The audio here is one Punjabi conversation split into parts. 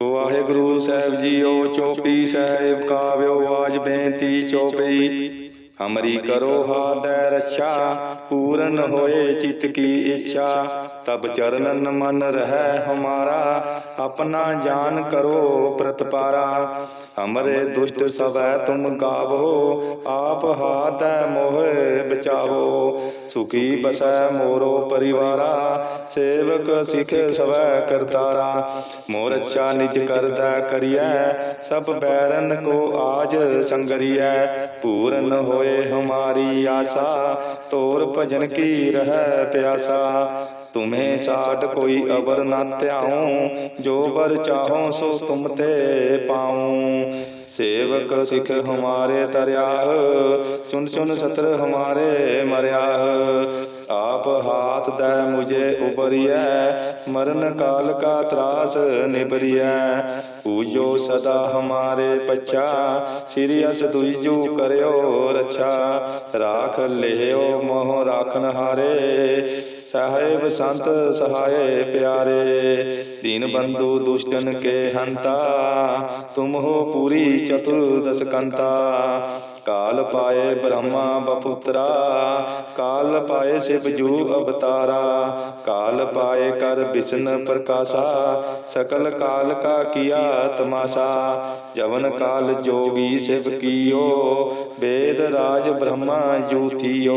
ਵਾਹਿਗੁਰੂ ਸਾਹਿਬ ਜੀਓ, ਚੋਪੀ ਸਾਹਿਬ ਕਾਵਿਓ ਆਜ ਬੇਨਤੀ ਚੋਪਈ ਹਮਰੀ ਕਰੋ ਹਾਦੈ ਰੱਛਾ, ਪੂਰਨ ਹੋਏ ਚਿਤ ਕੀ ਇੱਛਾ। ਤਬ ਚਰਨ ਮਨ ਰਹਿ ਹਮਾਰਾ, ਆਪਣਾ ਜਾਨ ਕਰੋ ਪ੍ਰਤਪਾਰਾ। ਹਮਰੇ ਦੁਸ਼ਟ ਸਵੈ ਤੁਮ ਗਾਵੋ, ਆਪ ਹਾਦੈ ਮੋਹਿ ਬਚਾਵੋ। ਸੁਖੀ ਬਸੈ ਮੋਰੋ ਪਰਿਵਾਰਾ, ਸੇਵਕ ਸਿਖ ਸਵੈ ਕਰਤਾਰਾ। ਮੋਰ ਅੱਛਾ ਨਿਜ ਕਰਦਾ ਕਰੀਐ, ਸਭ ਬੈਰਨ ਕੋ ਆਜ ਸੰਗਰੀਐ। ਪੂਰਨ ਹੋਏ ਹਮਾਰੀ ਆਸਾ, ਤੋਰ ਭਜਨ ਕੀ ਰਹਿ ਪਿਆਸਾ। ਤੁਮੇ ਸਾਡ ਕੋਈ ਅਬਰ ਨਾ ਧਿਆਉ, ਜੋ ਬਰ ਚਾਹੋ ਸੋ ਤੁਮ ਤੇ ਪਾਉ। ਸੇਵਕ ਸਿਖ ਹਮਾਰੇ ਤਰਿਆਹ ਚੁਨ ਚੁਨ ਸਤਰ ਹਮਾਰੇ ਮਰਿਆਹ ਆਪ ਹਾਥ ਦੈ ਮੁਝੇ ਉਬਰੀਐ, ਮਰਨ ਕਾਲ ਕਾ ਤਰਾਸ ਨਿਬਰੀਐ। ਪੂਜੋ ਸਦਾ ਹਮਾਰੇ ਪਛਾ, ਸ੍ਰੀ ਅਸ ਦੁਈਜੂ ਕਰਿਓ ਰਛਾ। ਰਾਖ ਲਿਓ ਮੋਹ ਰਾਖਨ ਹਾਰੇ ਸਾਹਿਬ ਸੰਤ ਸਹਾਏ ਪਿਆਰੇ। ਦੀਨ ਬੰਧੂ ਦੁਸ਼ਟਨ ਕੇ ਹੰਤਾ, ਤੁਮ ਹੋ ਪੂਰੀ ਚਤੁਰਦਸ ਕੰਤਾ। ਕਾਲ ਪਾਏ ਬ੍ਰਹਮਾ ਬਪੁੱਤਰਾ, ਕਾਲ ਪਾਏ ਸਿਵ ਜੂ ਅਵਤਾਰਾ। ਕਾਲ ਪਾਏ ਕਰ ਬਿਸ਼ਨ ਪ੍ਰਕਾਸ਼ਾ, ਸਕਲ ਕਾਲ ਕਾ ਕੀਆ ਤਮਾਸ਼ਾ। ਜਵਨ ਕਾਲ ਜੋਗੀ ਸਿਵ ਕੀਓ ਵੇਦ ਰਾਜ ਬ੍ਰਹਮਾ ਜੂਥੀਓ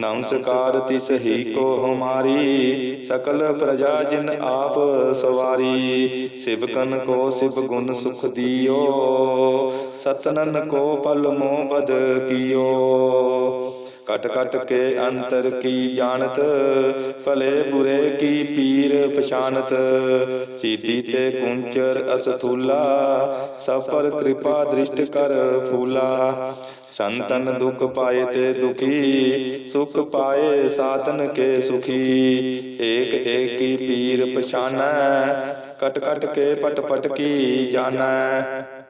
ਨਮਸਕਾਰ ਤਿਸ ਹੀ ਕੋ ਹਮਾਰੀ ਸਕਲ ਪ੍ਰਜਾ ਜਿਨ ਆਪ ਸਵਾਰੀ ਸਿਵਕਨ ਕੋ ਸਿਵ ਗੁਣ ਸੁਖ ਦਿਓ ਸਤਨਨ ਕੋ ਪਲ ਮੋਹ ਬਦ ਕੀਓ। ਕਟ ਕਟ ਕੇ ਅੰਤਰ ਕੀ ਜਾਣਤ? ਭਲੇ ਬੁਰੇ ਕੀ ਪੀਰ ਪਛਾਨਤ? ਚੀਟੀ ਤੇ ਕੁੰਚਰ ਅਸਥੂਲਾ ਸਭ ਪਰ ਕਿਰਪਾ ਦ੍ਰਿਸ਼ਟ ਕਰ ਫੂਲਾ। ਸੰਤਨ ਦੁਖ ਪਾਏ ਤੇ ਦੁਖੀ, ਸੁਖ ਪਾਏ ਸਾਤਨ ਕੇ ਸੁਖੀ। ਏਕ ਏਕੀ ਪੀਰ ਪਛਾਨੈ, ਕਟ ਕਟ ਕੇ ਪਟ ਪਟ ਕੀ ਜਾਣੈ?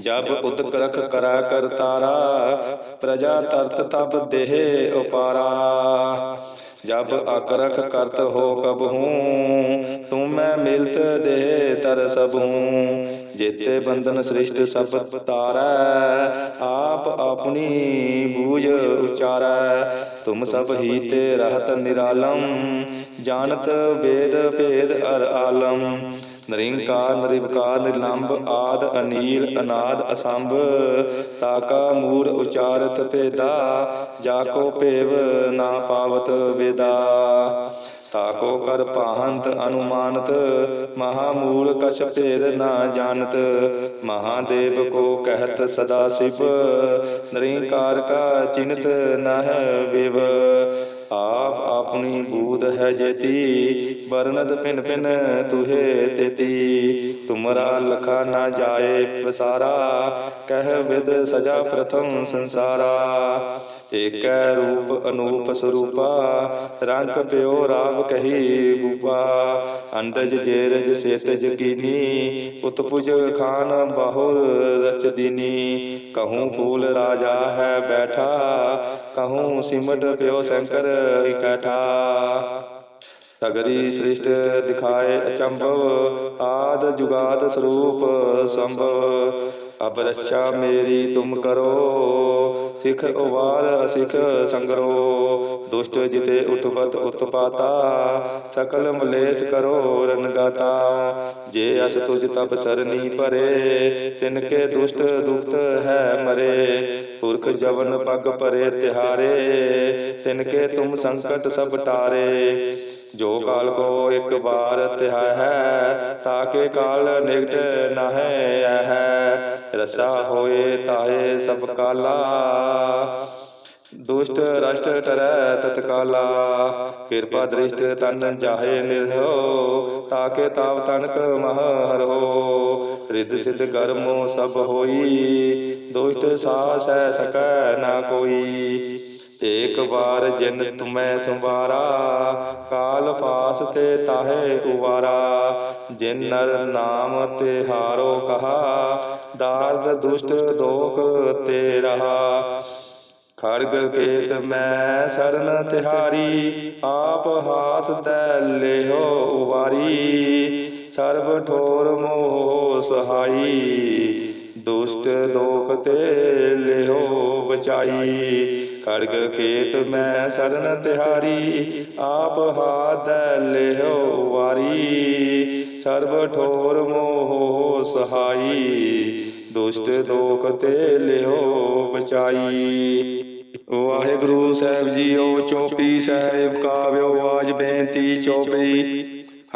ਜਬ ਉਦਕ ਰਖ ਕਰੈ ਕਰਤਾਰਾ ਪ੍ਰਜਾ ਤਰਤ ਤਬ ਦੇਹ ਉਪਾਰਾ। ਜਬ ਅਕਰਖ ਕਰਤ ਹੋ ਕਬਹੂ ਤੂੰ ਮੈਂ ਮਿਲਤ ਦੇ ਤਰ ਸਭੂ ਜੇਤੇ ਬੰਧਨ ਸ੍ਰਿਸ਼ਟ ਸਭ ਤਾਰੈ ਆਪ ਆਪਣੀ ਬੂਝ ਉਚਾਰੈ। ਤੁਮ ਸਭ ਹੀ ਤੇ ਰਹਤ ਨਿਰਾਲਮ ਜਾਣਤ ਵੇਦ ਭੇਦ ਅਰ ਆਲਮ। ਨਰਿੰਕਾਰ ਨਿਰਵਕਾਰ ਨਿਰਲੰਭ ਆਦ, ਅਨੀਲ, ਅਨਾਦ, ਅਸੰਭ। ਤਾਕਾ ਮੂੜ ਉਚਾਰਤ, ਭੇਦਾ। ਜਾ ਕੋ ਭੇਵ, ਨਾ ਪਾਵਤ, ਵੇਦਾ। ਤਾਕੋ, ਕਰ ਪਾਹੰਤ ਅਨੁਮਾਨਤ। ਮਹਾਮੂਲ ਕਛ ਭੇਦ, ਨਾ ਜਾਣਤ। ਮਹਾਦੇਵ ਕੋ ਕਹਿਤ ਸਦਾ ਸਿਵ। ਨਰਿੰਕਾਰ ਕਾ ਚਿੰਤ ਨਹਿ, ਵਿਵ। ਆਪਣੀ ਬੂਧ ਹੈ ਜੇਤੀ ਵਰਨਦ ਪਿਨ ਪਿਨ ਤੁਹੇ ਤੇਤੀ। ਤੁਮਰਾ ਲਖਾ ਨਾ ਜਾਏ ਪਸਾਰਾ, ਕਹਿ ਵਿਦ ਸਜਾ ਪ੍ਰਥਮ ਸੰਸਾਰਾ। ਏਕੈ ਰੂਪ ਅਨੂਪ ਸਰੂਪਾ, ਰੰਗ ਪਿਓ ਰਾਗ ਕਹੀ ਬੂਪਾ। ਅੰਡਜ ਜੇਰਜ ਸੇਤਜ ਕੀਨੀ ਉਤਪੁਜ ਖਾਨ ਬਾਹੁਰ ਰਚ ਦੀਨੀ ਕਹੂੰ ਫੂਲ ਰਾਜਾ ਹੈ ਬੈਠਾ, ਕਹੂੰ ਸਿਮਟ ਪਿਓ ਸ਼ੰਕਰ ਇਕੱਠਾ। ਤਗਰੀ ਸ੍ਰਿਸ਼ਟ ਦਿਖਾਏ ਅਚੰਭਵ, ਆਦ ਜੁਗਾਦ ਸਰੂਪ ਸੰਭਵ। ਅਬ ਰੱਛਾ ਮੇਰੀ ਤੁਮ ਕਰੋ ਸਿਖ ਉਵਾਰ ਅਸਿਖ ਸੰਗਰੋ। ਦੁਸ਼ਟ ਜਿਤੇ ਉਤਪਤ ਉਤਪਾਤਾ ਸਕਲ ਮਲੇਸ਼ ਕਰੋ ਰਨਗਾਤਾ ਜੇ ਅਸ ਤੁਜ ਤਬ ਸਰਨੀ ਪਰੇ ਤਿਨ ਕੇ ਦੁਸ਼ਟ ਦੁਖਤ ਹੈ ਮਰੇ। ਪੁਰਖ ਜਵਨ ਪਗ ਭਰੇ ਤਿਹਾਰੇ। ਤਿਨ ਕੇ ਤੁਮ ਸੰਕਟ ਸਭ ਟਾਰੇ। ਜੋ ਕਾਲ ਕੋ ਇੱਕ ਬਾਰ ਤਿਹਾ ਹੈ ਤਾਕੇ ਕਾਲ ਨਿਕਟ ਨਹਿ ਹੈ ਰਸਾ ਹੋਏ ਤਾਏ ਸਭ ਕਾਲਾ, ਦੁਸ਼ਟ ਰਸ਼ਟ ਟਰੈ ਤਤਕਾਲਾ। ਕਿਰਪਾ ਦ੍ਰਿਸ਼ਟ ਤਨ ਜਾਹੇ ਨਿਰਹੋ ਤਾਕੇ ਤਾਵ ਤਨਕ ਮਹ ਹਰੋ ਰਿੱਧ ਸਿਧ ਕਰਮੋ ਸਭ ਹੋਈ, ਦੁਸ਼ਟ ਸਾਸ ਹੈ ਸਕੈ ਨਾ ਕੋਈ। ਏਕ ਵਾਰ ਜਿਨ ਤੁਮੈ ਸੰਵਾਰਾ, ਕਾਲ ਫਾਸ ਤੇ ਤਾਹੇ ਉਵਾਰਾ ਜਿਨ ਨਰ ਨਾਮ ਤੇ ਹਾਰੋ ਕਹਾ, ਦਾਰਦ ਦੁਸ਼ਟ ਦੋਖ ਤੇ ਰਹਾ। ਖੜਗ ਕੇਤ ਮੈਂ ਸਰਨ ਤਿਹਾਰੀ, ਆਪ ਹਾਥ ਦੈ ਲਿਓ ਉਵਾਰੀ। ਸਰਬ ਠੋਰ ਮੋਹ ਸਹਾਈ, ਦੁਸ਼ਟ ਦੋਖ ਤੇ ਲਿਓ ਬਚਾਈ। ਖੜਗ ਕੇਤ ਮੈਂ ਸਰਨ ਤਿਹਾਰੀ, ਆਪ ਹਾਥ ਲਿਓ ਉਵਾਰੀ ਸਰਬ ਠੋਰ ਮੋਹ ਸਹਾਈ, ਦੁਸ਼ਟ ਦੋਖ ਤੇ ਲਿਓ ਬਚਾਈ। ਵਾਹਿਗੁਰੂ ਸਾਹਿਬ ਜੀਓ, ਚੋਪੀ ਸਾਹਿਬ ਕਾਵਿਓ, ਆਜ ਬੇਨਤੀ ਚੋਪੀ।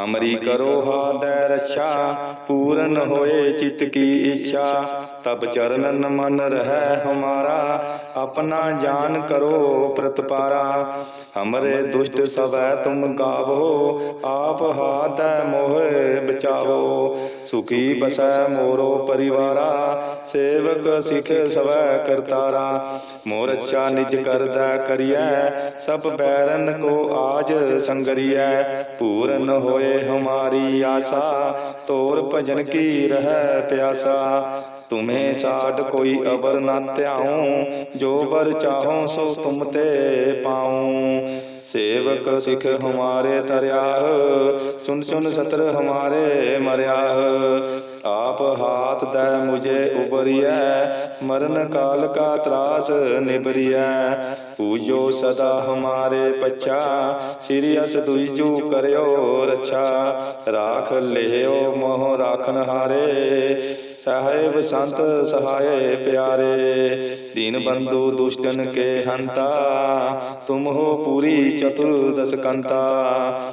ਹਮਰੀ ਕਰੋ ਹਾਦੈ ਰੱਛਾ, ਪੂਰਨ ਹੋਏ ਚਿਤ ਕੀ ਇੱਛਾ। ਤਬ ਚਰਨ ਮਨ ਰਹਿ ਹਮਾਰਾ, ਆਪਣਾ ਜਾਨ ਕਰੋ ਪ੍ਰਤਪਾਰਾ। ਹਮਰੇ ਦੁਸ਼ਟ ਸਵੈ ਤੁਮ ਗਾਵੋ, ਆਪ ਹਾਦੈ ਮੋਹ ਬਚਾਵੋ। ਸੁਖੀ ਬਸੈ ਮੋਰੋ ਪਰਿਵਾਰਾ, ਸੇਵਕ ਸਿਖ ਸਵੈ ਕਰਤਾਰਾ। ਮੋਰ ਅੱਛਾ ਨਿਜ ਕਰਦਾ ਕਰੀਐ, ਸਭ ਬੈਰਨ ਕੋ ਆਜ ਸੰਗਰੀਐ। ਪੂਰਨ ਹੋਏ ਹਮਾਰੀ ਆਸਾ, ਤੋਰ ਭਜਨ ਕੀ ਰਹਿ ਪਿਆਸਾ। ਤੁਮੇ ਸਾਡ ਕੋਈ ਅਬਰ ਨਾ ਧਿਆਉ, ਜੋ ਬਰ ਚਾਹੋ ਸੋ ਤੁਮ ਤੇ ਪਾਉ। ਸੇਵਕ ਸਿਖ ਹਮਾਰੇ ਤਰਿਆਹ ਚੁਨ ਚੁਨ ਸਤਰ ਹਮਾਰੇ ਮਰਿਆਹ ਆਪ ਹਾਥ ਦੈ ਮੁਝੇ ਉਬਰੀਐ, ਮਰਨ ਕਾਲ ਕਾ ਤਰਾਸ ਨਿਬਰੀਐ। ਪੂਜੋ ਸਦਾ ਹਮਾਰੇ ਪਛਾ, ਸ੍ਰੀ ਅਸ ਦੁਈਜੂ ਕਰਿਓ ਰੱਛਾ। ਰਾਖ ਲਿਓ ਮੋਹ ਰਾਖਨ ਹਾਰੇ ਸਾਹਿਬ ਸੰਤ ਸਹਾਏ ਪਿਆਰੇ। ਦੀਨ ਬੰਧੂ ਦੁਸ਼ਟਨ ਕੇ ਹੰਤਾ ਤੁਮ ਹੋ ਪੂਰੀ ਚਤੁਰਦਸ ਕੰਤਾ।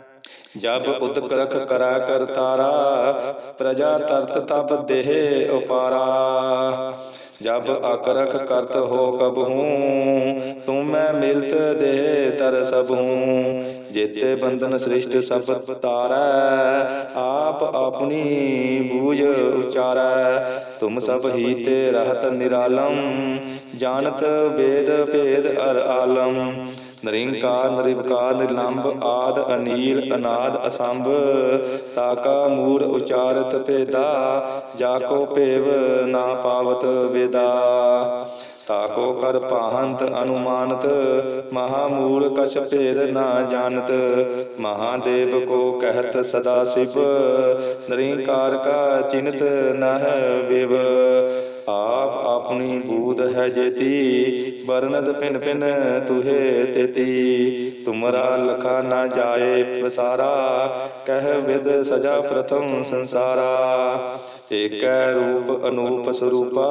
ਜਬ ਉਦਕ ਰਖ ਕਰਾ ਕਰਤਾਰਾ ਪ੍ਰਜਾ ਤਰਤ ਤਬ ਦੇਹ ਉਪਾਰਾ। ਜਬ ਅਕਰਖ ਕਰਤ ਹੋ ਕਬਹੂ ਤੁਮੈ ਮਿਲਤ ਦੇ ਤਰ ਸਭੂ ਜੇਤੇ ਬੰਧਨ ਸ੍ਰਿਸ਼ਟ ਸਭ ਤਾਰੈ, ਆਪ ਆਪਣੀ ਬੂਝ ਉਚਾਰੈ। ਤੁਮ ਸਭ ਹੀ ਤੇ ਰਹਤ ਨਿਰਾਲਮ, ਜਾਣਤ ਵੇਦ ਭੇਦ ਅਰ ਆਲਮ। ਨਰਿੰਕਾਰ ਨਿਰਵਕਾਰ ਨਿਰਲੰਭ ਆਦ, ਅਨੀਲ, ਅਨਾਦ, ਅਸੰਭ। ਤਾਕਾ, ਮੂਰ, ਉਚਾਰਤ, ਭੇਦਾ। ਜਾ ਕੋ ਭੇਵ, ਨਾ ਪਾਵਤ, ਵੇਦਾ। ਤਾਕੋ, ਕਰ ਪਾਹੰਤ ਅਨੁਮਾਨਤ। ਮਹਾਮੂਲ, ਕਛ ਭੇਦ, ਨਾ ਜਾਣਤ। ਮਹਾਦੇਵ ਕੋ ਕਹਿਤ, ਸਦਾ ਸਿਵ। ਨਰਿੰਕਾਰ ਕਾ ਚਿੰਤ ਨਹ, ਵਿਵ। ਆਪ ਆਪਣੀ ਬੂਧ ਹੈ ਜੇਤੀ। ਵਰਨਦ ਪਿਨ ਪਿਨ ਤੁਹੇ ਤੇਤੀ। ਤੁਮਰਾ ਲਖਾ ਨਾ ਜਾਏ ਪਸਾਰਾ। ਕਹਿ ਵਿਦ ਸਜਾ ਪ੍ਰਥਮ ਸੰਸਾਰਾ। ਏਕੈ ਰੂਪ ਅਨੂਪ ਸਰੂਪਾ।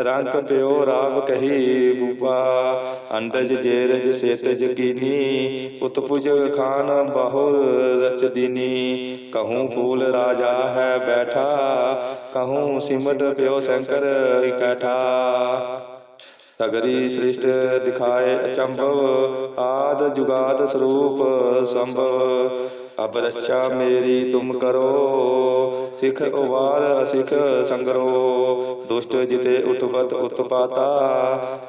ਰੰਗ ਪਿਓ ਰਾਗ ਕਹੀ ਬੂਪਾ। ਅੰਡਜ ਜੇਰਜ ਸੇਤਜ ਕੀਨੀ ਉਤਪੁਜ ਖਾਨ ਬਹੁਰ ਰਚ ਦੀਨੀ ਕਹੂੰ ਫੂਲ ਰਾਜਾ ਹੈ ਬੈਠਾ। ਕਹੂੰ ਸਿਮਟ ਪਿਓ ਸ਼ੰਕਰ ਇਕੱਠਾ। ਸਗਰੀ ਸ੍ਰਿਸ਼ਟ ਦਿਖਾਏ ਅਚੰਭਵ, ਆਦ ਜੁਗਾਦ ਸਰੂਪ ਸੰਭਵ। ਅਬ ਰੱਛਾ ਮੇਰੀ ਤੁਮ ਕਰੋ, ਸਿਖ ਉਵਾਰ ਅਸਿਖ ਸੰਗਰੋ। ਦੁਸ਼ਟ ਜਿਤੇ ਉਤਪਤ ਉਤਪਾਤਾ,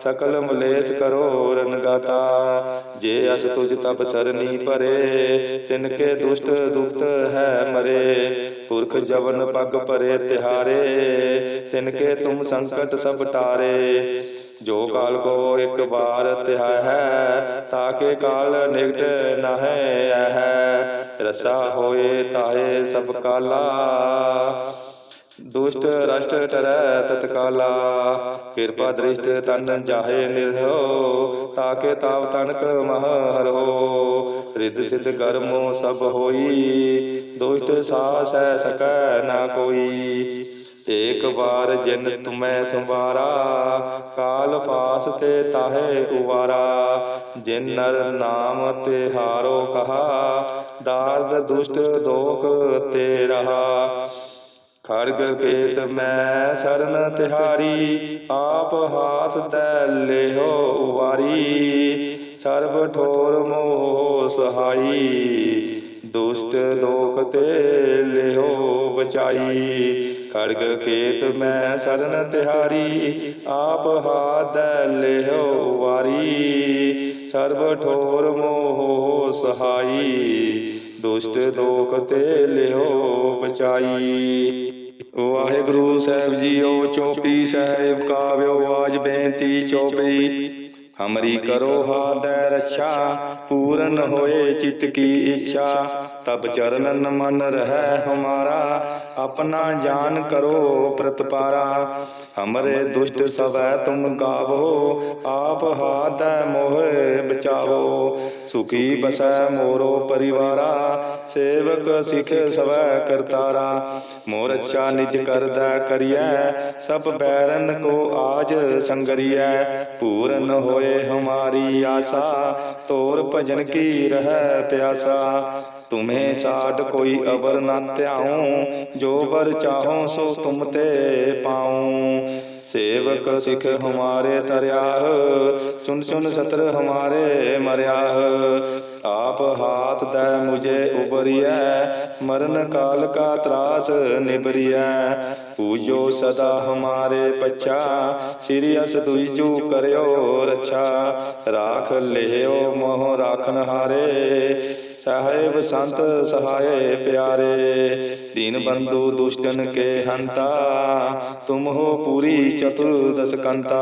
ਸਕਲ ਮਲੇਸ਼ ਕਰੋ ਰਨਗਾਤਾ ਜੇ ਅਸ ਤੁਜ ਤਬ ਸਰਨੀ ਭਰੇ, ਤਿਨ ਕੇ ਦੁਸ਼ਟ ਦੁਖਤ ਹੈ ਮਰੇ। ਪੁਰਖ ਜਵਨ ਪਗ ਭਰੇ ਤਿਹਾਰੇ, ਤਿਨ ਕੇ ਤੁਮ ਸੰਕਟ ਸਭ ਟਾਰੇ। ਜੋ ਕਾਲ ਕੋ ਇੱਕ ਬਾਰ ਤਿਹਾ ਹੈ ਤਾਕੇ ਕਾਲ ਨਿਕਟ ਨਹਿ ਹੈ ਰਸਾ ਹੋਏ ਤਾਏ ਸਭ ਕਾਲਾ, ਦੁਸ਼ਟ ਰਸ਼ਟ ਟਰੈ ਤਤਕਾਲਾ। ਕਿਰਪਾ ਦ੍ਰਿਸ਼ਟ ਤਨ ਜਾਹੇ ਨਿਰਭਉ ਤਾਕੇ ਤਾਵ ਤਨਕ ਮਹ ਹਰੋ ਰਿੱਧ ਸਿਧ ਕਰਮੋ ਸਭ ਹੋਈ, ਦੁਸ਼ਟ ਸਾਸੈ ਸਕੈ ਨਾ ਕੋਈ। ਏਕ ਵਾਰ ਜਿਨ ਤੁਮੈ ਸੰਵਾਰਾ, ਕਾਲ ਫਾਸ ਤੇ ਤਾਹੇ ਉਵਾਰਾ। ਜਿਨ ਨਰ ਨਾਮ ਤੇ ਹਾਰੋ ਕਹਾ, ਦਾਰਦ ਦੁਸ਼ਟ ਦੋਖ ਤੇ ਰਹਾ। ਖੜਗ ਕੇਤ ਮੈਂ ਸਰਨ ਤਿਹਾਰੀ, ਆਪ ਹਾਥ ਤੈ ਲਿਓ ਉਵਾਰੀ। ਸਰਬ ਠੋਰ ਮੋਹ ਸਹਾਈ, ਦੁਸ਼ਟ ਲੋਕ ਤੇ ਲਿਓ ਬਚਾਈ। ਖੜਗ ਕੇਤ ਮੈਂ ਸਰਨ ਤਿਹਾਰੀ, ਆਪ ਹਾਥ ਲਿਓ ਉਵਾਰੀ ਸਰਬ ਠੋਰ ਮੋਹ ਸਹਾਈ, ਦੁਸ਼ਟ ਦੋਖ ਤੇ ਲਿਓ ਬਚਾਈ ਵਾਹਿਗੁਰੂ ਸਾਹਿਬ ਜੀਓ, ਚੋਪੀ ਸਾਹਿਬ ਕਾਵਿਓ ਆਜ ਬੇਨਤੀ ਚੋਪੀ। ਹਮਰੀ ਕਰੋ ਹਾਦੈ ਰੱਛਾ, ਪੂਰਨ ਹੋਏ ਚਿਤ ਕੀ ਇੱਛਾ। ਤਬ ਚਰਨ ਮਨ ਰਹਿ ਹਮਾਰਾ, ਆਪਣਾ ਜਾਨ ਕਰੋ ਪ੍ਰਤਪਾਰਾ। ਹਮਰੇ ਦੁਸ਼ਟ ਸਵੈ ਤੁਮ ਗਾਵੋ, ਆਪ ਹਾਦੈ ਮੋਹ ਬਚਾਵੋ। ਸੁਖੀ ਬਸੈ ਮੋਰੋ ਪਰਿਵਾਰਾ, ਸੇਵਕ ਸਿਖ ਸਵੈ ਕਰਤਾਰਾ। ਮੋਰ ਅੱਛਾ ਨਿਜ ਕਰਦਾ ਕਰੀਐ, ਸਭ ਬੈਰਨ ਕੋ ਆਜ ਸੰਗਰੀਐ। ਪੂਰਨ ਹੋਏ ਹਮਾਰੀ ਆਸਾ, ਤੋਰ ਭਜਨ ਕੀ ਰਹਿ ਪਿਆਸਾ। ਤੁਮੇ ਸਾਡ ਕੋਈ ਅਬਰ ਨਾ ਧਿਆਉ। ਜੋ ਬਰ ਚਾਹੋ ਸੋ ਤੁਮ ਤੇ ਪਾਉ। ਸੇਵਕ ਸਿਖ ਹਮਾਰੇ ਤਰਿਆਹ ਚੁਨ ਚੁਨ ਸਤਰ ਹਮਾਰੇ ਮਰਿਆਹ ਆਪ ਹਾਥ ਦੈ ਮੁਝੇ ਉਬਰੀਐ। ਮਰਨ ਕਾਲ ਕਾ ਤਰਾਸ ਨਿਬਰੀਐ ਪੂਜੋ ਸਦਾ ਹਮਾਰੇ ਪਛਾ। ਸ੍ਰੀ ਅਸ ਦੁਈਜੂ ਕਰਿਓ ਰੱਛਾ। ਰਾਖ ਲਿਓ ਮੋਹ ਰਾਖਨ ਹਾਰੇ। ਸਾਹਿਬ ਸੰਤ ਸਹਾਏ ਪਿਆਰੇ। ਦੀਨ ਬੰਧੂ ਦੁਸ਼ਟਨ ਕੇ ਹੰਤਾ ਤੁਮ ਹੋ ਪੂਰੀ ਚਤੁਰਦਸ ਕੰਤਾ।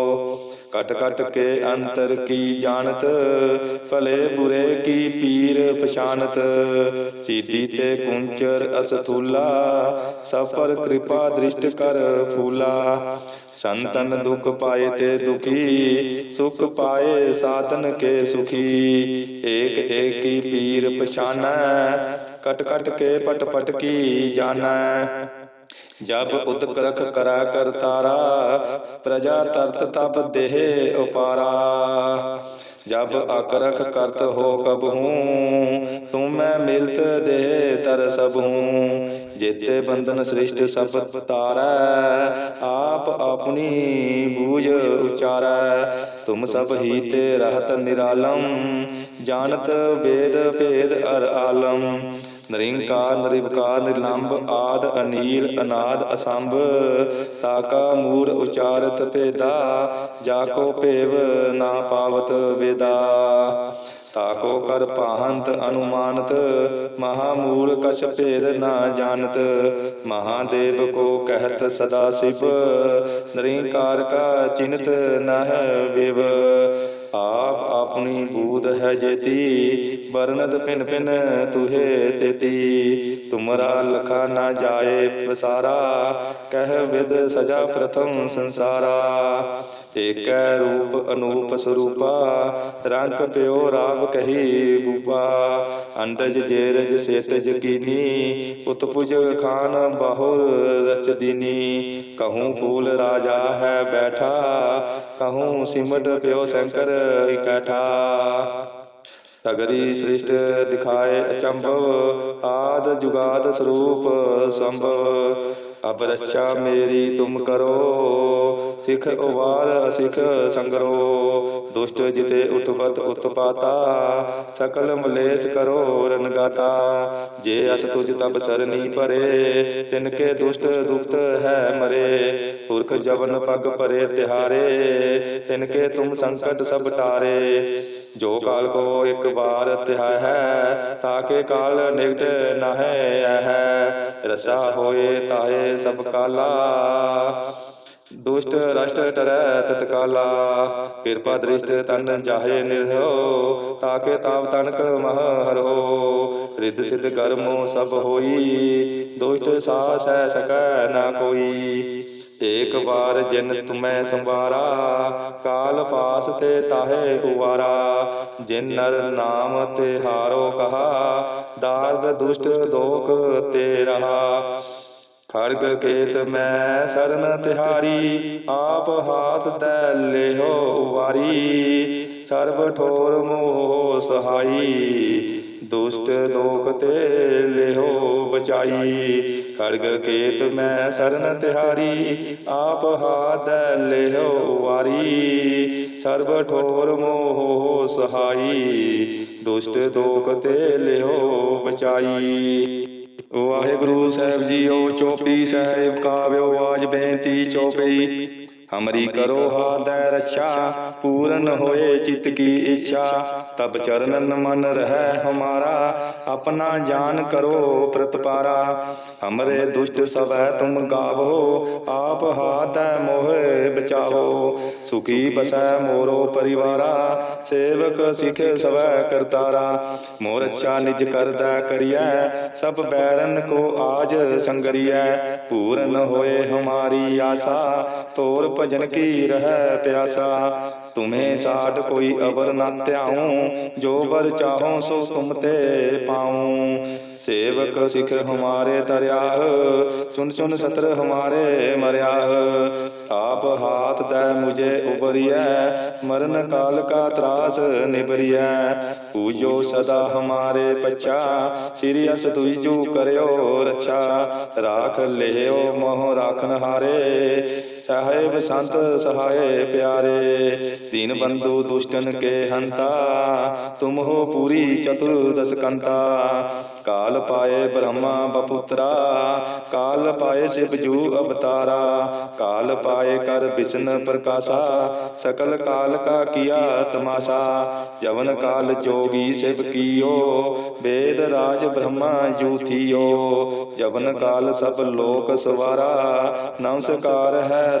ਕਟ ਕਟ ਕੇ ਅੰਤਰ ਕੀ ਜਾਣਤ? ਭਲੇ ਬੁਰੇ ਕੀ ਪੀਰ ਪਛਾਨਤ ਚੀਟੀ ਤੇ ਕੁੰਚਰ ਅਸਥੂਲਾ ਸਭ ਪਰ ਕਿਰਪਾ ਦ੍ਰਿਸ਼ਟ ਕਰ ਫੂਲਾ। ਸੰਤਨ ਦੁਖ ਪਾਏ ਤੇ ਦੁਖੀ, ਸੁਖ ਪਾਏ ਸਾਧਨ ਕੇ ਸੁਖੀ। ਏਕ ਏਕੀ ਪੀਰ ਪਛਾਨੈ ਕਟ ਕਟ ਕੇ ਪਟ ਪਟ ਕੀ ਜਾਣੈ? ਜਬ ਉਦਕ ਰਖ ਕਰੈ ਕਰਤਾਰਾ ਪ੍ਰਜਾ ਤਰਤ ਤਬ ਦੇਹ ਉਪਾਰਾ। ਜਬ ਅਕਰਖ ਕਰਤ ਹੋ ਕਬਹੂ ਤੁਮ ਮੈਂ ਮਿਲਤ ਦੇ ਤਰ ਸਭੂ ਜੇਤੇ ਬੰਧਨ ਸ੍ਰਿਸ਼ਟ ਸਭ ਤਾਰੈ, ਆਪ ਆਪਣੀ ਬੂਝ ਉਚਾਰੈ। ਤੁਮ ਸਭ ਹੀ ਤੇ ਰਹਤ ਨਿਰਾਲਮ, ਜਾਣਤ ਵੇਦ ਭੇਦ ਅਰ ਆਲਮ। ਨਰਿੰਕਾਰ ਨਿਰਵਕਾਰ ਨਿਰਲੰਭ ਆਦ, ਅਨੀਲ, ਅਨਾਦ, ਅਸੰਭ, ਤਾਕਾ ਮੂੜ ਉਚਾਰਤ, ਭੇਦਾ, ਜਾ ਕੋ ਭੇਵ, ਨਾ ਪਾਵਤ, ਵੇਦਾ। ਤਾਕੋ ਕਰ ਪਾਹੰਤ ਅਨੁਮਾਨਤ ਮਹਾਮੂਲ ਕਛ ਭੇਦ ਨਾ ਜਾਣਤ ਮਹਾਦੇਵ ਕੋ ਕਹਿਤ ਸਦਾ ਸਿਵ, ਨਿਰੰਕਾਰ ਕਾ ਚਿੰਤ ਨਹ ਵਿਵ। ਆਪ ਆਪਣੀ ਬੂਧ ਹੈ ਜੇਤੀ ਵਰਨਦ ਪਿਨ ਪਿਨ ਤੁਹੇ ਤੇਤੀ। ਤੁਮਰਾ ਲਖਾ ਨਾ ਜਾਏ ਪਸਾਰਾ, ਕਹਿ ਵਿਦ ਸਜਾ ਪ੍ਰਥਮ ਸੰਸਾਰਾ। ਏਕੈ ਰੂਪ ਅਨੂਪ ਸਰੂਪਾ, ਰੰਗ ਪਿਓ ਰਾਵ ਕਹੀ ਬੂਪਾ। ਅੰਡਜ ਜੇਰਜ ਸੇਤ ਕੀਨੀ ਉਤਪੁਜ ਖਾਨ ਬਾਹੁਰ ਰਚਦੀਨੀ। ਕਹੂੰ ਫੂਲ ਰਾਜਾ ਹੈ ਬੈਠਾ, ਕਹੂੰ ਸਿਮਟ ਪਿਓ ਸ਼ੰਕਰ ਇਕੱਠਾ। ਤਗਰੀ ਸ੍ਰਿਸ਼ਟ ਦਿਖਾਏ ਅਚੰਭਵ ਆਦ ਜੁਗਾਦ ਸਰੂਪ ਸੰਭਵ ਅਬ ਰੱਛਾ ਮੇਰੀ ਤੁਮ ਕਰੋ ਸਿਖ ਉਵਾਰ ਅਸਿਖ ਸੰਗਰੋ। ਦੁਸ਼ਟ ਜਿਤੇ ਉਤਪਤ ਉਤਪਾਤਾ ਸਕਲ ਮਲੇਸ਼ ਕਰੋ ਰਨਗਾਤਾ ਜੇ ਅਸ ਤੁਜ ਤਬ ਸਰਨੀ ਭਰੇ ਤਿਨ ਕੇ ਦੁਸ਼ਟ ਦੁਖਤ ਹੈ ਮਰੇ। ਪੁਰਖ ਜਵਨ ਪਗ ਭਰੇ ਤਿਹਾਰੇ ਤਿਨ ਕੇ ਤੁਮ ਸੰਕਟ ਸਭ ਟਾਰੇ। ਜੋ ਕਾਲ ਕੋ ਇੱਕ ਵਾਰ ਤਿਹਾ ਹੈ ਤਾਕੇ ਕਾਲ ਨਿਕਟ ਨਹਿ ਹੈ ਰਸਾ ਹੋਏ ਤਾਏ ਸਭ ਕਾਲਾ, ਦੁਸ਼ਟ ਰਸ਼ਟ ਟਰੈ ਤਤਕਾਲਾ ਕਿਰਪਾ ਦ੍ਰਿਸ਼ਟ ਤਨ ਜਾਹੇ ਨਿਰਹੋ ਤਾਕੇ ਤਾਪ ਤਨਕ ਮਹ ਹਰੋ। ਰਿੱਧ ਸਿੱਧ ਕਰਮੋ ਸਭ ਹੋਈ, ਦੁਸ਼ਟ ਸਾਸ ਹੈ ਸਕੈ ਨਾ ਕੋਈ। ਏਕ ਵਾਰ ਜਿਨ ਤੁਮੈ ਸੰਵਾਰਾ, ਕਾਲ ਪਾਸ ਤੇ ਤਾਹੇ ਉਵਾਰਾ। ਜਿਨ ਨਰ ਨਾਮ ਤੇ ਹਾਰੋ ਕਹਾ, ਦਾਰਦ ਦੁਸ਼ਟ ਦੋਖ ਤੇ ਰਹਾ। ਖੜਗ ਕੇਤ ਮੈਂ ਸਰਨ ਤਿਹਾਰੀ, ਆਪ ਹਾਥ ਦੈ ਲਿਓ ਵਾਰੀ। ਸਰਬ ਠੋਰ ਮੋਹ ਸਹਾਈ। ਦੁਸ਼ਟ ਦੋਖ ਤੇ ਲਿਓ ਬਚਾਈ। ਖੜਗ ਕੇਤ ਮੈਂ ਸਰਨ ਤਿਹਾਰੀ। ਆਪ ਹਾਥ ਦੈ ਲਿਓ ਵਾਰੀ। ਸਰਬ ਠੋਰ ਮੋਹ ਸਹਾਈ। ਦੁਸ਼ਟ ਦੋਖ ਤੇ ਲਿਓ ਬਚਾਈ। ਵਾਹਿਗੁਰੂ ਸਾਹਿਬ ਜੀਓ ਚੋਪੀ ਸਾਹਿਬ ਕਾਵਿਓ ਆਜ ਬੇਨਤੀ ਚੋਪਈ ਹਮਰੀ ਕਰੋ ਹਾਦੈ ਰੱਛਾ ਪੂਰਨ ਹੋਏ ਚਿਤ ਕੀ ਇੱਛਾ। ਤਬ ਚਰਨਨ ਮਨ ਰਹਿ ਹਮਾਰਾ। ਆਪਣਾ ਜਾਨ ਕਰੋ ਪ੍ਰਤਪਾਰਾ। ਹਮਰੇ ਦੁਸ਼ਟ ਸਵੈ ਤੁਮ ਗਾਵੋ। ਆਪ ਹਾਦੈ ਮੋਹਿ ਬਚਾਵੋ। ਸੁਖੀ ਬਸੈ ਮੋਰੋ ਪਰਿਵਾਰਾ। ਸੇਵਕ ਸਿਖ ਸਵੈ ਕਰਤਾਰਾ। ਮੋਰ ਅੱਛਾ ਨਿਜ ਕਰਦਾ ਕਰੀਐ। ਸਭ ਬੈਰਨ ਕੋ ਆਜ ਸੰਗਰੀਐ। ਪੂਰਨ ਹੋਏ ਹਮਾਰੀ ਆਸਾ। ਤੋਰ ਭਜਨ ਕੀ ਰਹਿ ਪਿਆਸਾ? ਤੁਮੇ ਸਾਡ ਕੋਈ ਅਵਰ ਨਾ ਧਿਆਉ, ਜੋ ਬਰ ਚਾਹੋ ਸੋ ਤੁਮ ਤੇ ਪਾਉ। ਸੇਵਕ ਸਿਖ ਹਮਾਰੇ ਤਰਿਆਹ ਚੁਨ ਚੁਨ ਸਤਰ ਹਮਾਰੇ ਮਰਿਆਹ। ਆਪ ਹਾਥ ਦੈ ਮੁਝੇ ਉਬਰੀਐ, ਮਰਨ ਕਾਲ ਕਾ ਤਰਾਸ ਨਿਬਰੀਐ। ਪੂਜੋ ਸਦਾ ਹਮਾਰੇ ਪਛਾ, ਸ੍ਰੀ ਅਸ ਤੁਜੂ ਕਰਿਓ ਰੱਛਾ। ਰਾਖ ਲਿਓ ਮੋਹ ਰਾਖਨ ਹਾਰੇ। ਸਾਹਿਬ ਸੰਤ ਸਹਾਏ ਪਿਆਰੇ। ਦੀਨ ਬੰਦੂ ਦੁਸ਼ਟਨ ਕੇ ਹੰਤਾ, ਤੁਮ ਹੋ ਪੂਰੀ ਚਤੁਰਦਸ ਕੰਤਾ। ਕਾਲ ਪਾਏ ਬ੍ਰਹਮਾ ਬਪੁੱਤਰਾ, ਕਾਲ ਪਾਏ ਸਿਵ ਜੂ ਅਵਤਾਰਾ। ਕਾਲ ਪਾਏ ਕਰ ਬਿਸ਼ਨ ਪ੍ਰਕਾਸ਼ਾ, ਸਕਲ ਕਾਲ ਕਾ ਕੀਆ ਤਮਾਸ਼ਾ। ਜਵਨ ਕਾਲ ਜੋਗੀ ਸਿਵ ਕੀਓ, ਵੇਦ ਰਾਜ ਬ੍ਰਹਮਾ ਜੂਥੀਓ ਜਵਨ ਕਾਲ ਸਭ ਲੋਕ ਸਵਾਰਾ, ਨਮਸਕਾਰ ਹੈ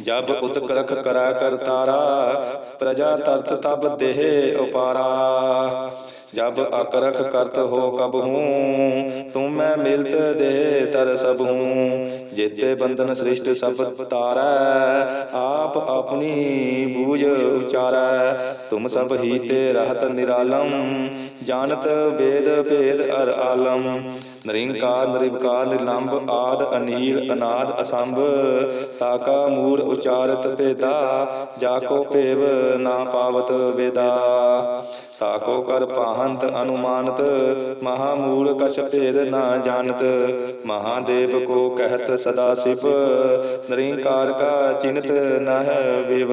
ਜਬ ਉਤਕਰਖ ਕਰਾ ਕਰਤਾਰਾ ਪ੍ਰਜਾ ਤਰਤ ਤਬ ਦੇਹ ਉਪਾਰਾ। ਜਬ ਅਕਰਖ ਕਰਤ ਹੋ ਕਬ ਹੂੰ ਮੈਂ ਮਿਲਤ ਦੇ ਤਰ ਸਭ ਜੇਤੇ ਬੰਧਨ ਸ੍ਰਿਸ਼ਟ ਸਭ ਤਾਰੈ, ਆਪ ਆਪਣੀ ਬੂਝ ਉਚਾਰੈ। ਤੁਮ ਸਭ ਹੀ ਤੇ ਰਹਤ ਨਿਰਾਲਮ, ਜਾਣਤ ਵੇਦ ਭੇਦ ਅਰ ਆਲਮ। ਨਰਿੰਕਾਰ ਨਿਰਵਕਾਰ ਨਿਰਲੰਭ ਆਦ, ਅਨੀਲ, ਅਨਾਦ, ਅਸੰਭ। ਤਾਕਾ, ਮੂਲ, ਉਚਾਰਤ, ਭੇਦਾ। ਜਾਕੋ, ਭੇਵ, ਨਾ ਪਾਵਤ, ਵੇਦਾ। ਤਾਕੋ, ਕਰ ਪਾਹੰਤ ਅਨੁਮਾਨਤ। ਮਹਾਮੂਲ ਕਛ, ਭੇਦ, ਨਾ ਜਾਣਤ। ਮਹਾਦੇਵ, ਕੋ ਕਹਿਤ, ਸਦਾ ਸਿਵ। ਨਿਰੰਕਾਰ, ਕਾ ਚਿੰਤ ਨਹ, ਵਿਵ।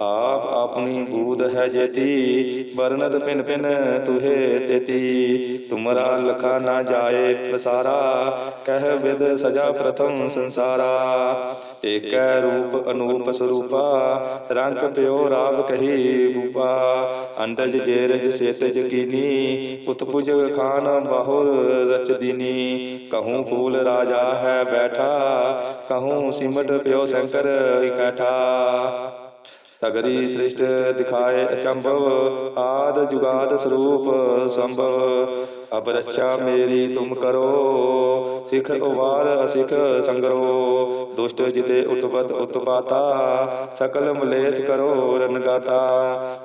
ਆਪ ਆਪਣੀ ਬੂਧ ਹੈ ਜੇਤੀ, ਵਰਨਤ ਪਿਨ ਪਿਨ ਤੁਹੇ ਤੇਤੀ। ਤੁਮਰਾ ਲਖਾ ਨਾ ਜਾਏ ਪਸਾਰਾ, ਕਹਿ ਵਿਦ ਸਜਾ ਪ੍ਰਥਮ ਸੰਸਾਰਾ। ਏਕੈ ਰੂਪ ਅਨੂਪ ਸਰੂਪਾ, ਰੰਗ ਪਿਓ ਰਾਵ ਕਹੀ ਬੂਪਾ ਅੰਡਜ ਜੇਰਜ ਸੇਤਜ ਕੀਨੀ ਉਤਪੁਜ ਖਾਨ ਬਾਹੁਰ ਰਚਦੀਨੀ ਕਹੂੰ ਫੂਲ ਰਾਜਾ ਹੈ ਬੈਠਾ, ਕਹੂੰ ਸਿਮਟ ਪਿਓ ਸ਼ੰਕਰ ਇਕੱਠਾ। ਤਗਰੀ ਸ੍ਰਿਸ਼ਟ ਦਿਖਾਏ ਅਚੰਭਵ ਆਦ ਜੁਗਾਦ ਸਰੂਪ ਸੰਭਵ। ਅਬ ਰੱਛਾ ਮੇਰੀ ਤੁਮ ਕਰੋ ਸਿਖ ਉਵਾਰ ਅਸਿਖ ਸੰਗਰੋ। ਦੁਸ਼ਟ ਜਿਤੇ ਉਤਪਤ ਉਤਪਾਤਾ ਸਕਲ ਮਲੇਸ਼ ਕਰੋ ਰਨਗਾਤਾ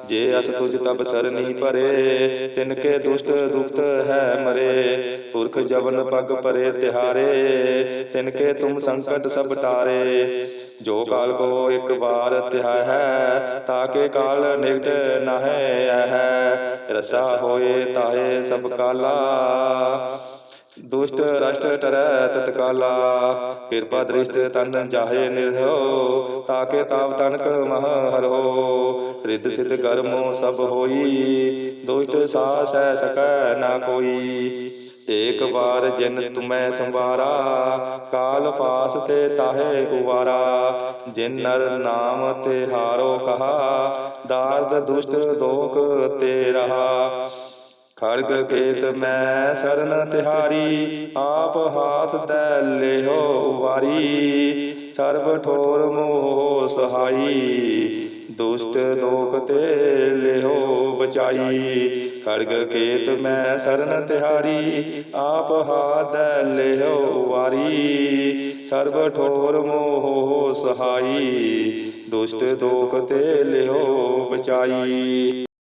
ਜੇ ਅਸ ਤੁਜ ਤਬ ਸਰਨੀ ਭਰੇ ਤਿਨਕੇ ਦੁਸ਼ਟ ਦੁਖਤ ਹੈ ਮਰੇ। ਪੁਰਖ ਜਵਨ ਪਗ ਪਰੇ ਤਿਹਾਰੇ ਤਿਨਕੇ ਤੁਮ ਸੰਕਟ ਸਭ ਟਾਰੇ ਜੋ ਕਾਲ ਕੋ ਇੱਕ ਵਾਰ ਤਿਹਾ ਹੈ ਤਾਕੇ ਕਾਲ ਨਿਕਟ ਨਹਿ ਹੈ ਰਸਾ ਹੋਏ ਤਾਏ ਸਭ ਕਾਲਾ, ਦੁਸ਼ਟ ਰਸ਼ਟ ਟਰੈ ਤਤਕਾਲਾ ਕਿਰਪਾ ਦ੍ਰਿਸ਼ਟ ਤਨ ਜਾਹੇ ਨਿਰਹੋ ਤਾਕੇ ਤਾਪ ਤਨਕ ਮਹ ਹਰੋ। ਰਿੱਧ ਸਿਧ ਕਰਮੋ ਸਭ ਹੋਈ, ਦੁਸ਼ਟ ਸਾਸ ਸਕੈ ਨਾ ਕੋਈ। ਏਕ ਵਾਰ ਜਿਨ ਤੁਮੈ ਸੰਵਾਰਾ ਕਾਲ ਫਾਸ ਤੇ ਤਾਹੇ ਉਵਾਰਾ। ਜਿਨ ਨਰ ਨਾਮ ਤੇ ਹਾਰੋ ਕਹਾ, ਦਾਰਦ ਦੁਸ਼ਟ ਦੋਖ ਤੇ ਰਹਾ। ਖੜਗ ਕੇਤ ਮੈਂ ਸਰਨ ਤਿਹਾਰੀ, ਆਪ ਹਾਥ ਤੈ ਲਿਓ ਵਾਰੀ ਸਰਬ ਠੋਰ ਮੋਹ ਸਹਾਈ ਦੁਸ਼ਟ ਦੋਖ ਤੇ ਲਿਓ ਬਚਾਈ। ਖੜਗ ਕੇਤ ਮੈਂ ਸਰਨ ਤਿਹਾਰੀ। ਆਪ ਤੈ ਲਿਓ ਵਾਰੀ। ਸਰਬ ਠੋਰ ਮੋਹ ਸਹਾਈ। ਦੁਸ਼ਟ ਦੋਖ ਤੇ ਲਿਓ ਬਚਾਈ।